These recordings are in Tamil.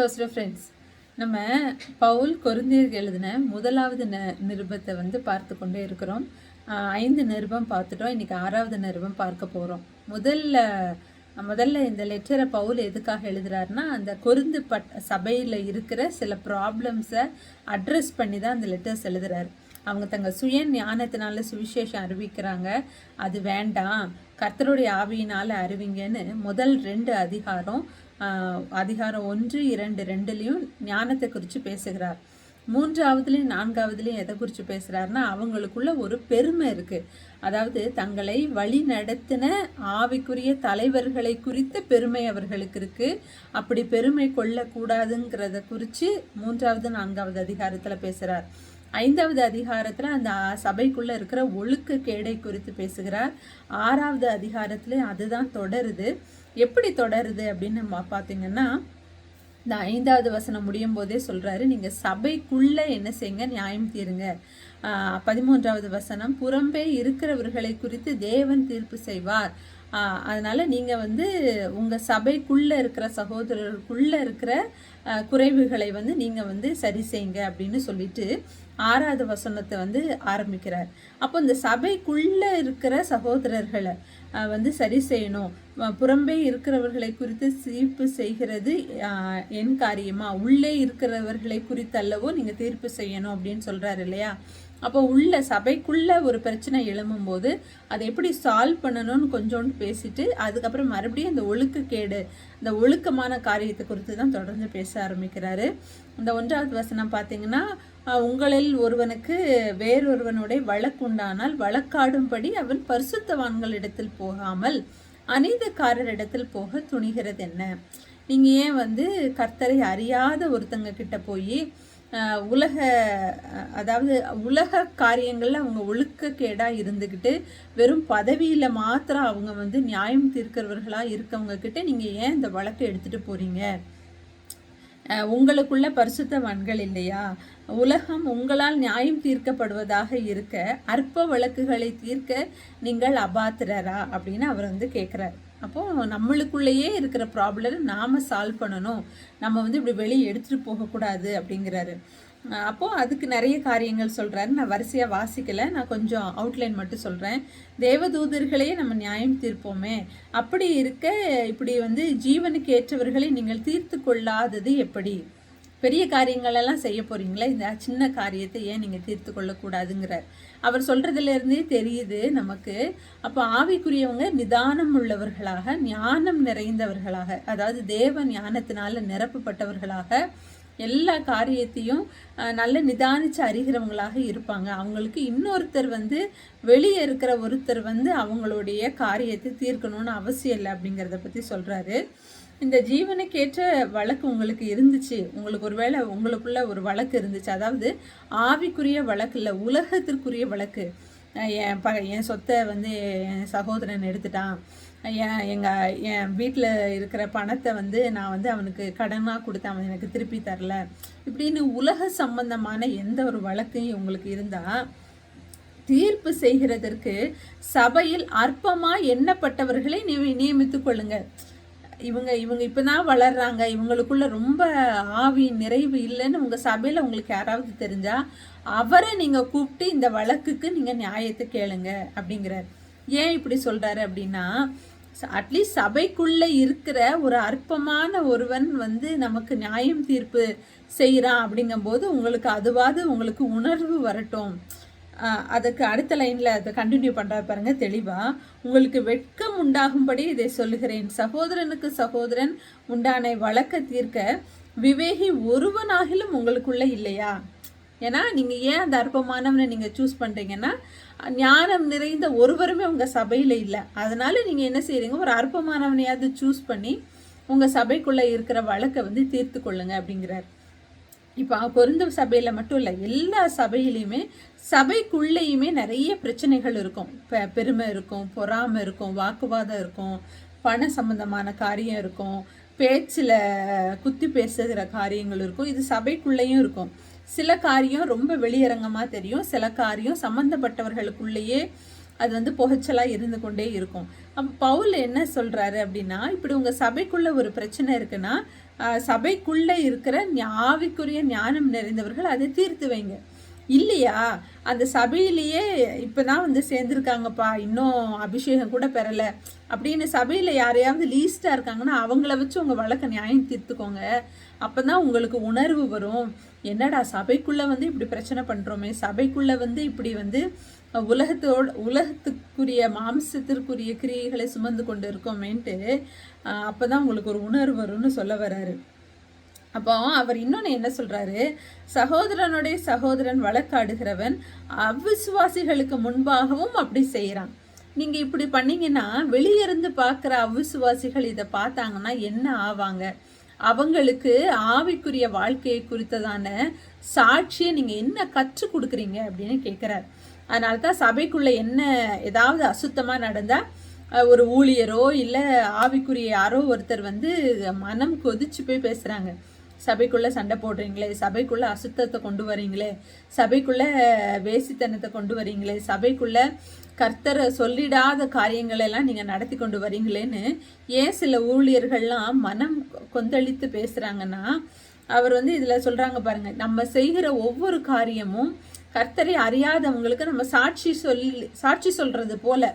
க்ளோஸ்டு ஃப்ரெண்ட்ஸ் நம்ம பவுல் கொரிந்தியருக்கு எழுதின முதலாவது ந நிருபத்தை வந்து பார்த்து கொண்டே இருக்கிறோம். ஐந்து நிருபம் பார்த்துட்டோம். இன்றைக்கி ஆறாவது நிருபம் பார்க்க போகிறோம் முதல்ல முதல்ல இந்த லெட்டரை பவுல் எதுக்காக எழுதுறாருன்னா அந்த கொருந்து பட் சபையில் இருக்கிற சில ப்ராப்ளம்ஸை அட்ரஸ் பண்ணி தான் அந்த லெட்டர்ஸ் எழுதுறாரு. அவங்க தங்க சுய ஞானத்தினால சுவிசேஷம் அறிவிக்கிறாங்க. அது வேண்டாம். கர்த்தருடைய ஆவியினால் அறிவிங்கன்னு முதல் ரெண்டு அதிகாரம் அதிகாரம் ஒன்று இரண்டு ரெண்டுலேயும் ஞானத்தை குறித்து பேசுகிறார். மூன்றாவதுலேயும் நான்காவதுலேயும் எதை குறித்து பேசுகிறாருன்னா அவங்களுக்குள்ள ஒரு பெருமை இருக்குது அதாவது தங்களை வழி நடத்தின ஆவிக்குரிய தலைவர்களை குறித்த பெருமை அவர்களுக்கு இருக்குது அப்படி பெருமை கொள்ளக்கூடாதுங்கிறத குறித்து மூன்றாவது நான்காவது அதிகாரத்தில் பேசுகிறார் ஐந்தாவது அதிகாரத்தில் அந்த சபைக்குள்ளே இருக்கிற ஒழுக்க கேடை குறித்து பேசுகிறார். ஆறாவது அதிகாரத்தில் அதுதான் தொடருது. எப்படி தொடருது அப்படின்னு நம்ம பார்த்தீங்கன்னா இந்த ஐந்தாவது வசனம் முடியும் போதே சொல்றாரு நீங்க சபைக்குள்ள என்ன செய்யுங்க நியாயம் தீருங்க. ஆஹ் பதிமூன்றாவது வசனம் புறம்பே இருக்கிறவர்களை குறித்து தேவன் தீர்ப்பு செய்வார். அதனால் நீங்கள் வந்து உங்கள் சபைக்குள்ளே இருக்கிற சகோதரருக்குள்ளே இருக்கிற குறைவுகளை வந்து நீங்கள் வந்து சரி செய்யுங்க அப்படின்னு சொல்லிட்டு ஆறாவது வசனத்தை வந்து ஆரம்பிக்கிறார். அப்போ இந்த சபைக்குள்ளே இருக்கிற சகோதரர்களை வந்து சரி செய்யணும். புறம்பே இருக்கிறவர்களை குறித்து தீர்ப்பு செய்கிறது என் காரியமா? உள்ளே இருக்கிறவர்களை குறித்து அல்லவோ நீங்கள் தீர்ப்பு செய்யணும் அப்படின்னு சொல்கிறாரு இல்லையா? அப்போ உள்ள சபைக்குள்ள ஒரு பிரச்சனை எழும்பும்போது அதை எப்படி சால்வ் பண்ணணும்னு கொஞ்சோண்டு பேசிட்டு அதுக்கப்புறம் மறுபடியும் இந்த ஒழுக்கக்கேடு இந்த ஒழுக்கமான காரியத்தை குறித்து தான் தொடர்ந்து பேச ஆரம்பிக்கிறாரு. இந்த ஒன்றாவது வசனம் பார்த்தீங்கன்னா உங்களில் ஒருவனுக்கு வேறொருவனுடைய வழக்குண்டானால் வழக்காடும்படி அவன் பரிசுத்தவான்களிடத்தில் போகாமல் அநீதக்காரரிடத்தில் போக துணிகிறது என்ன நீங்கள் ஏன் வந்து கர்த்தரை அறியாத ஒருத்தங்க கிட்ட போய் உலக அதாவது உலக காரியங்களில் அவங்க ஒழுக்கக்கேடாக இருந்துக்கிட்டு வெறும் பதவியில் மாத்திரம் அவங்க வந்து நியாயம் தீர்க்கிறவர்களாக இருக்கவங்க கிட்ட நீங்கள் ஏன் இந்த வழக்கை எடுத்துகிட்டு போகிறீங்க அஹ் உங்களுக்குள்ள பரிசுத்தவான்கள் இல்லையா? உலகம் உங்களால் நியாயம் தீர்க்கப்படுவதாக இருக்க அற்ப வழக்குகளை தீர்க்க நீங்கள் அபாத்திரரா அப்படின்னு அவர் வந்து கேட்குறாரு அப்போது நம்மளுக்குள்ளேயே இருக்கிற ப்ராப்ளம் நாம் சால்வ் பண்ணணும். நம்ம வந்து இப்படி வெளியே எடுத்துகிட்டு போகக்கூடாது அப்படிங்கிறாரு. அப்போது அதுக்கு நிறைய காரியங்கள் சொல்கிறாரு நான் வரிசையாக வாசிக்கலை. நான் கொஞ்சம் அவுட்லைன் மட்டும் சொல்கிறேன் தேவதூதர்களையே நம்ம நியாயம் தீர்ப்போமே. அப்படி இருக்க இப்படி வந்து ஜீவனுக்கு ஏற்றவர்களை நீங்கள் தீர்த்து கொள்ளாதது எப்படி? பெரிய காரியங்களெல்லாம் செய்ய போறீங்களே? இந்த சின்ன காரியத்தை ஏன் நீங்கள் தீர்த்து கொள்ளக்கூடாதுங்கிறார். அவர் சொல்றதுல இருந்தே தெரியுது நமக்கு. அப்போ ஆவிக்குரியவங்க நிதானம் உள்ளவர்களாக ஞானம் நிறைந்தவர்களாக அதாவது தேவ ஞானத்தினால நிரப்பப்பட்டவர்களாக எல்லா காரியத்தையும் நல்ல நிதானிச்சு அறிகிறவங்களாக இருப்பாங்க. அவங்களுக்கு இன்னொருத்தர் வந்து வெளியே இருக்கிற ஒருத்தர் வந்து அவங்களுடைய காரியத்தை தீர்க்கணும்னு அவசியம் இல்லை அப்படிங்கிறத பற்றி சொல்கிறாரு இந்த ஜீவனுக்கேற்ற வழக்கு உங்களுக்கு இருந்துச்சு. உங்களுக்கு ஒருவேளை உங்களுக்குள்ள ஒரு வழக்கு இருந்துச்சு. அதாவது ஆவிக்குரிய வழக்கு இல்லை உலகத்திற்குரிய வழக்கு. என் ப என் சொத்தை வந்து என் சகோதரன் எடுத்துட்டான். எங்கள் என் வீட்டில் இருக்கிற பணத்தை வந்து நான் வந்து அவனுக்கு கடனாக கொடுத்தேன் அவன் எனக்கு திருப்பி தரல. இப்படின்னு உலக சம்பந்தமான எந்த ஒரு வழக்கையும் உங்களுக்கு இருந்தால் தீர்ப்பு செய்கிறதற்கு சபையில் அற்பமாக எண்ணப்பட்டவர்களை நிய நியமித்து கொள்ளுங்கள் இவங்க இவங்க இப்பதான் வளர்றாங்க. இவங்களுக்குள்ள ரொம்ப ஆவி நிறைவு இல்லைன்னு உங்கள் சபையில் உங்களுக்கு யாராவது தெரிஞ்சால் அவரை நீங்கள் கூப்பிட்டு இந்த வழக்குக்கு நீங்கள் நியாயத்தை கேளுங்க அப்படிங்கிறார். ஏன் இப்படி சொல்கிறாரு அப்படின்னா அட்லீஸ்ட் சபைக்குள்ளே இருக்கிற ஒரு அற்பமான ஒருவன் வந்து நமக்கு நியாயம் தீர்ப்பு செய்கிறான் அப்படிங்கும்போது உங்களுக்கு அதுவாது உங்களுக்கு உணர்வு வரட்டும். அதுக்கு அடுத்த லைனில் அதை கண்டினியூ பண்ணுற பாருங்க தெளிவாக உங்களுக்கு வெட்கம் உண்டாகும்படி இதை சொல்லுகிறேன். சகோதரனுக்கு சகோதரன் உண்டான வழக்க தீர்க்க விவேகி ஒருவனாகிலும் உங்களுக்குள்ளே இல்லையா? ஏன்னா நீங்கள் ஏன் அந்த அற்பமானவனை நீங்கள் சூஸ் பண்ணுறீங்கன்னா ஞானம் நிறைந்த ஒருவருமே உங்கள் சபையில் இல்லை. அதனால் நீங்கள் என்ன செய்கிறீங்க ஒரு அற்பமானவனையாவது சூஸ் பண்ணி உங்கள் சபைக்குள்ளே இருக்கிற வழக்கை வந்து தீர்த்து கொள்ளுங்க அப்படிங்கிறார். இப்போ பொருந்த சபையில் மட்டும் இல்லை எல்லா சபையிலையுமே சபைக்குள்ளேயுமே நிறைய பிரச்சனைகள் இருக்கும். பெ பெருமை இருக்கும் பொறாமை இருக்கும் வாக்குவாதம் இருக்கும் பண சம்பந்தமான காரியம் இருக்கும் பேச்சில் குத்தி பேசுகிற காரியங்கள் இருக்கும் இது சபைக்குள்ளேயும் இருக்கும். சில காரியம் ரொம்ப வெளியரங்கமாக தெரியும். சில காரியம் சம்மந்தப்பட்டவர்களுக்குள்ளேயே அது வந்து புகைச்சலாக இருந்து கொண்டே இருக்கும். அப்போ பவுல் என்ன சொல்கிறாரு அப்படின்னா இப்படி உங்கள் சபைக்குள்ளே ஒரு பிரச்சனை இருக்குன்னா சபைக்குள்ளே இருக்கிற ஞா- ஆவிக்குரிய ஞானம் நிறைந்தவர்கள் அதை தீர்த்து வைங்க. இல்லையா? அந்த சபையிலேயே இப்போ தான் வந்து சேர்ந்துருக்காங்கப்பா. இன்னும் அபிஷேகம் கூட பெறலை. அப்படின்னு சபையில் யாரையாவது லீஸ்ட்டாக இருக்காங்கன்னா அவங்கள வச்சு உங்கள் வழக்கை நியாயம் தீர்த்துக்கோங்க. அப்போ தான் உங்களுக்கு உணர்வு வரும். என்னடா சபைக்குள்ளே வந்து இப்படி பிரச்சனை பண்ணுறோமே சபைக்குள்ளே வந்து இப்படி வந்து உலகத்தோட உலகத்துக்குரிய மாம்சத்திற்குரிய கிரியைகளை சுமந்து கொண்டு இருக்கோமேன்ட்டு அப்போ தான் உங்களுக்கு ஒரு உணர்வு வரும்னு சொல்ல வராரு. அப்போ அவர் இன்னொன்று என்ன சொல்கிறாரு சகோதரனுடைய சகோதரன் வழக்காடுகிறவன் அவிசுவாசிகளுக்கு முன்பாகவும் அப்படி செய்கிறான். நீங்கள் இப்படி பண்ணீங்கன்னா வெளியிருந்து பார்க்குற அவிசுவாசிகள் இதை பார்த்தாங்கன்னா என்ன ஆவாங்க? அவங்களுக்கு ஆவிக்குரிய வாழ்க்கையை குறித்ததான சாட்சியை நீங்கள் என்ன கற்றுக் கொடுக்குறீங்க அப்படின்னு கேட்குறார் அதனால தான் சபைக்குள்ளே என்ன ஏதாவது அசுத்தமாக நடந்தால் ஒரு ஊழியரோ இல்லை ஆவிக்குரிய யாரோ ஒருத்தர் வந்து மனம் கொதிச்சு போய் பேசுகிறாங்க சபைக்குள்ளே சண்டை போடுறீங்களே சபைக்குள்ளே அசுத்தத்தை கொண்டு வரீங்களே சபைக்குள்ளே வேசித்தனத்தை கொண்டு வரீங்களே சபைக்குள்ளே கர்த்தரை சொல்லிடாத காரியங்களெல்லாம் நீங்கள் நடத்தி கொண்டு வரீங்களேன்னு ஏன் சில ஊழியர்கள்லாம் மனம் கொந்தளித்து பேசுகிறாங்கன்னா அவர் வந்து இதில் சொல்கிறாங்க பாருங்க நம்ம செய்கிற ஒவ்வொரு காரியமும் கர்த்தரை அறியாதவங்களுக்கு நம்ம சாட்சி சொல்லி சாட்சி சொல்கிறது போல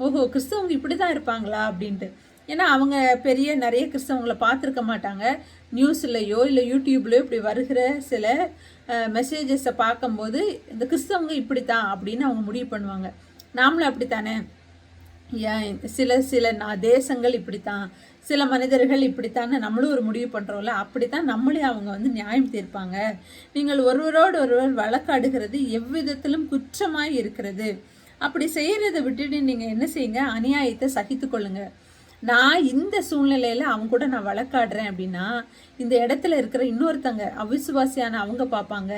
ஓஹோ கிறிஸ்தவங்க இப்படி தான் இருப்பாங்களா அப்படின்ட்டு. ஏன்னா அவங்க பெரிய நிறைய கிறிஸ்தவங்களை பார்த்துருக்க மாட்டாங்க. நியூஸ்லையோ இல்லை யூடியூப்லையோ இப்படி வருகிற சில மெசேஜஸை பார்க்கும்போது இந்த கிறிஸ்தவங்க இப்படி தான் அப்படின்னு அவங்க முடிவு பண்ணுவாங்க. நாமளும் அப்படித்தானே? ஏன் சில சில நா- தேசங்கள் இப்படித்தான். சில மனிதர்கள் இப்படித்தான் நம்மளும் ஒரு முடிவு பண்ணுறோம்ல அப்படித்தான் நம்மளே அவங்க வந்து நியாயம் தீர்ப்பாங்க. நீங்கள் ஒருவரோடு ஒருவர் வழக்காடுகிறது எவ்விதத்திலும் குற்றமாய் இருக்கிறது. அப்படி செய்கிறத விட்டுட்டு நீங்கள் என்ன செய்யுங்க? அநியாயத்தை சகித்து கொள்ளுங்கள் நான் இந்த சூழ்நிலையில் அவங்க கூட நான் வழக்காடுறேன் அப்படின்னா இந்த இடத்துல இருக்கிற இன்னொருத்தங்க அவிசுவாசியான அவங்க பார்ப்பாங்க.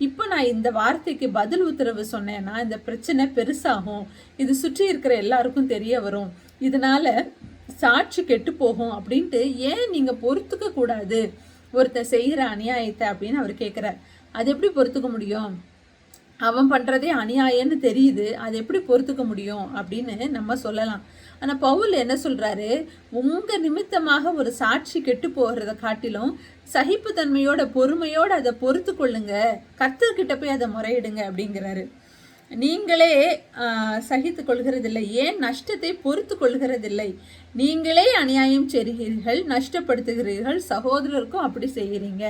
இப்போ நான் இந்த வார்த்தைக்கு பதில் உத்தரவு சொன்னேன்னா இந்த பிரச்சனை பெருசாகும். இது சுற்றி இருக்கிற எல்லாருக்கும் தெரிய வரும். இதனால சாட்சி கெட்டு போகும் அப்படின்ட்டு ஏன் நீங்க பொறுத்துக்க கூடாது? ஒருத்தர் செய்கிற அநியாயத்தை அப்படின்னு அவர் கேட்குறார் அது எப்படி பொறுத்துக்க முடியும்? அவன் பண்ணுறதே அநியாயம்னு தெரியுது. அது எப்படி பொறுத்துக்க முடியும் அப்படின்னு நம்ம சொல்லலாம். ஆனால் பவுல் என்ன சொல்கிறாரு உங்கள் நிமித்தமாக ஒரு சாட்சி கெட்டு போகிறத காட்டிலும் சகிப்புத்தன்மையோட பொறுமையோடு அதை பொறுத்து கொள்ளுங்க. கர்த்தர்கிட்ட போய் அதை முறையிடுங்க அப்படிங்கிறாரு. நீங்களே சகித்து கொள்கிறதில்லை. ஏன் நஷ்டத்தை பொறுத்து கொள்கிறதில்லை? நீங்களே அநியாயம் செய்கிறீர்கள் நஷ்டப்படுத்துகிறீர்கள் சகோதரருக்கும் அப்படி செய்கிறீங்க.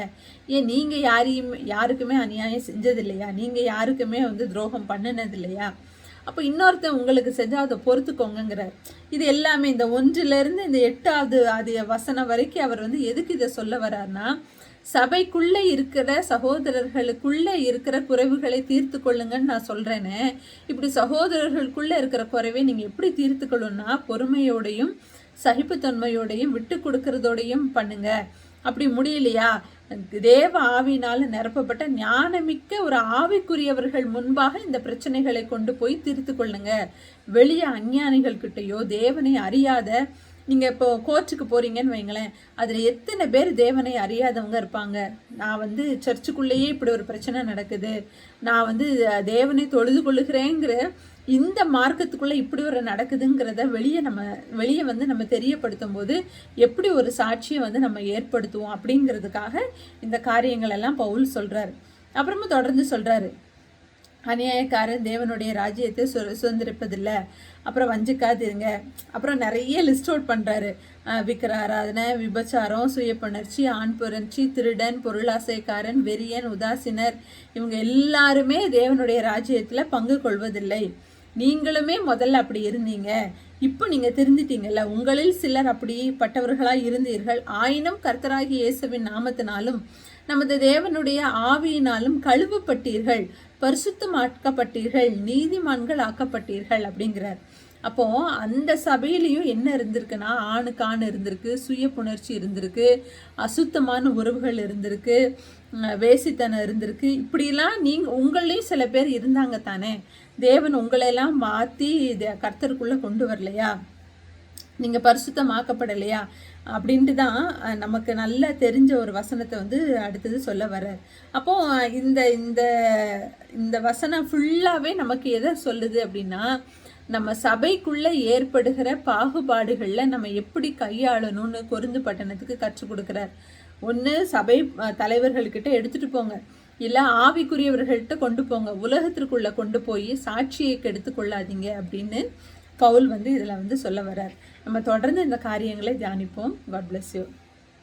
ஏன் நீங்கள் யாரையும் யாருக்குமே அநியாயம் செஞ்சதில்லையா? நீங்கள் யாருக்குமே வந்து துரோகம் பண்ணினதில்லையா? அப்போ இன்னொருத்தன் உங்களுக்கு செஞ்சால் அதை பொறுத்துக்கோங்கிறார் இது எல்லாமே இந்த ஒன்றிலிருந்து இந்த எட்டாவது அது வசனம் வரைக்கும் அவர் வந்து எதுக்கு இதை சொல்ல வர்றாருன்னா சபைக்குள்ளே இருக்கிற சகோதரர்களுக்குள்ளே இருக்கிற குறைவுகளை தீர்த்து கொள்ளுங்கன்னு நான் சொல்கிறேனே இப்படி சகோதரர்களுக்குள்ளே இருக்கிற குறைவை நீங்கள் எப்படி தீர்த்து கொள்ளணும்னா பொறுமையோடையும் சகிப்புத்தன்மையோடையும் விட்டு கொடுக்கறதோடையும் பண்ணுங்க. அப்படி முடியலையா? தேவ ஆவினால் நிரப்பப்பட்ட ஞானமிக்க ஒரு ஆவிக்குரியவர்கள் முன்பாக இந்த பிரச்சனைகளை கொண்டு போய் தீர்த்து கொள்ளுங்க. வெளியே அஞ்ஞானிகள் கிட்டேயோ தேவனை அறியாத நீங்கள் இப்போ கோர்ட்டுக்கு போகிறீங்கன்னு வைங்களேன் அதில் எத்தனை பேர் தேவனை அறியாதவங்க இருப்பாங்க? நான் வந்து சர்ச்சுக்குள்ளேயே இப்படி ஒரு பிரச்சனை நடக்குது. நான் வந்து தேவனை தொழுது கொள்ளுகிறேங்கிற இந்த மார்க்கத்துக்குள்ளே இப்படி ஒரு நடக்குதுங்கிறத வெளியே நம்ம வெளியே வந்து நம்ம தெரியப்படுத்தும் போது எப்படி ஒரு சாட்சியை வந்து நம்ம ஏற்படுத்துவோம் அப்படிங்கிறதுக்காக இந்த காரியங்கள் எல்லாம் பவுல் சொல்கிறாரு அப்புறமா தொடர்ந்து சொல்கிறாரு அநியாயக்காரன் தேவனுடைய ராஜ்யத்தை சு சுதந்திரிப்பதில்லை. அப்புறம் வஞ்சிக்காதுங்க. அப்புறம் நிறைய லிஸ்ட் அவுட் பண்ணுறாரு விக்கிர ஆராதனை விபச்சாரம் சுயப்புணர்ச்சி ஆண் புணர்ச்சி திருடன் பொருளாசைக்காரன் வெறியன் உதாசினர் இவங்க எல்லாருமே தேவனுடைய ராஜ்யத்தில் பங்கு கொள்வதில்லை. நீங்களுமே முதல்ல அப்படி இருந்தீங்க. இப்போ நீங்கள் திருந்திட்டீங்கல்ல உங்களில் சிலர் அப்படிப்பட்டவர்களாக இருந்தீர்கள். ஆயினும் கர்த்தராகி இயேசுவின் நாமத்தினாலும் நமது தேவனுடைய ஆவியினாலும் கழுவப்பட்டீர்கள். பரிசுத்தமாக்கப்பட்டீர்கள். நீதிமான்கள் ஆக்கப்பட்டீர்கள் அப்படிங்கிறார். அப்போ அந்த சபையிலையும் என்ன இருந்திருக்குன்னா ஆணுக்கு ஆண் இருந்திருக்கு சுய புணர்ச்சி இருந்திருக்கு அசுத்தமான உறவுகள் இருந்திருக்கு வேசித்தனம் இருந்திருக்கு. இப்படிலாம் நீங்கள் உங்களையும் சில பேர் இருந்தாங்க தானே. தேவன் உங்களையெல்லாம் மாற்றி கர்த்தருக்குள்ளே கொண்டு வரலையா? நீங்கள் பரிசுத்தமாக்கப்படலையா? அப்படின்ட்டு தான் நமக்கு நல்லா தெரிஞ்ச ஒரு வசனத்தை வந்து அடுத்தது சொல்ல வர்றார். அப்போ இந்த இந்த இந்த வசனம் ஃபுல்லாகவே நமக்கு எதை சொல்லுது அப்படின்னா நம்ம சபைக்குள்ள ஏற்படுகிற பாகுபாடுகளில் நம்ம எப்படி கையாளணும்னு கொருந்து பட்டணத்துக்கு கற்றுக் கொடுக்குறார். ஒன்று சபை தலைவர்கள்கிட்ட எடுத்துட்டு போங்க. இல்லை ஆவிக்குரியவர்கள்ட்ட கொண்டு போங்க. உலகத்திற்குள்ள கொண்டு போய் சாட்சியை கெடுத்து கொள்ளாதீங்க அப்படின்னு பவுல் வந்து இதில் வந்து சொல்ல வர்றார். நம்ம தொடர்ந்து இந்த காரியங்களை தியானிப்போம். God bless you